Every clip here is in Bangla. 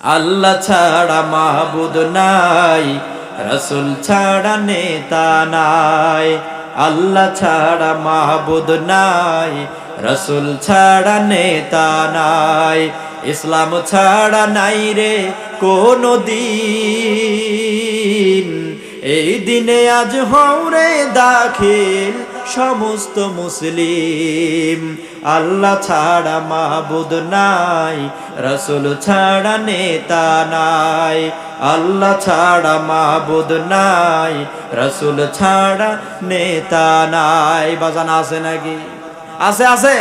আল্লাহ ছাড়া মাহবুদ নাই, রসুল ছাড়া নেতা নাই, আল্লাহ ছাড়া মাহবুদ নাই, রসুল ছাড়া নেতা নাই, ইসলাম ছাড়া নাই রে কোনো দিন। এই দিনে আজ হৌরে দাখিল সমস্ত মুসলিম আল্লাহ ছাড়া মাহবুদ নাই, রসুল ছাড়া নেতা নাই। আল্লাহ ছাড়া মাহবুদ নাই, রসুল ছাড়া নেতা নাই। বাজান আছে নাকি? আছে আছে।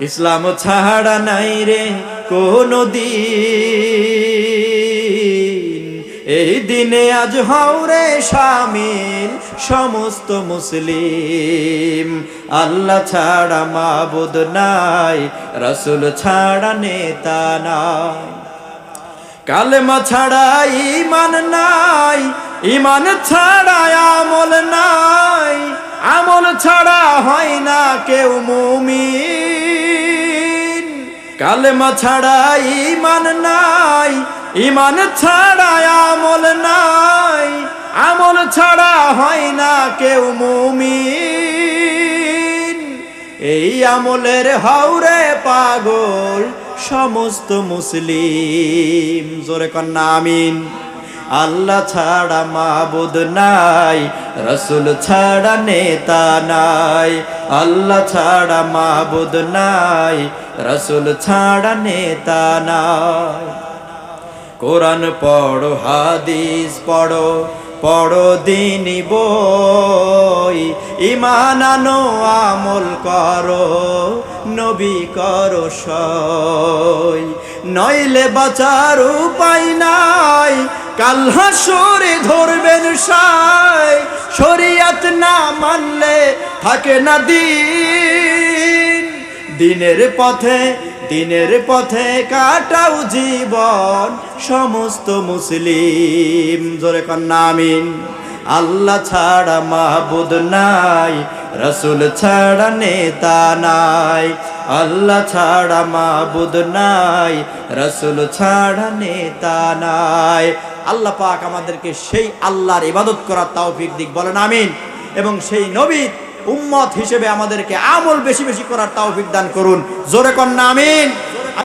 ইসলাম ছাড়া নাই রে, কোনো দিন। এই দিনে আজ হাওরে শামিল সমস্ত মুসলিম। আল্লাহ ছাড়া মাবুদ নাই, রসুল ছাড়া নেতা নাই। কালেমা ছাড়া ইমান নাই ইমান ছাড়া আমল নাই। আমল ছাড়া হয় না কেউ মুমিন। কালেমা ছাড়া ইমান নাই ইমান ছাড়া আমল নাই, আমল ছাড়া হয় না কেউ মুমিন। এই আমলের হাওরে পাগল সমস্ত মুসলিম। জোরে কন্যা, আমিন। আল্লাহ ছাড়া মাবুদ নাই, রসুল ছাড়া নেতা নাই। আল্লাহ ছাড়া মাবুদ নাই, রসুল ছাড়া নেতা নাই। কোরআন পড়ো, হাদিস পড়ো পড়ো দিনী বই। ইমান আনো, আমল করো, নবী করো সই। নইলে বাঁচার উপায় নাই, কাল হাসরে ধরবেন সাই। শরিয়াত না মানলে থাকে না দিন। দিনের পথে দিনের পথে কাটাও জীবন সমস্ত মুসলিম। জোরে কন্যা আমিন। আল্লাহ ছাড়া মাহবুদ নাই, রসুল ছাড়া নেতা নাই। আল্লাহ ছাড়া মাহবুদ নাই, রসুল ছাড়া নেতা নাই। আল্লাহ পাক আমাদেরকে সেই আল্লাহর ইবাদত করার তৌফিক দিক, বলেন আমিন। এবং সেই নবী উম্মত হিসেবে আমাদেরকে আমল বেশি বেশি করার তাও দান করুন। জোরে কন্যা আমিন।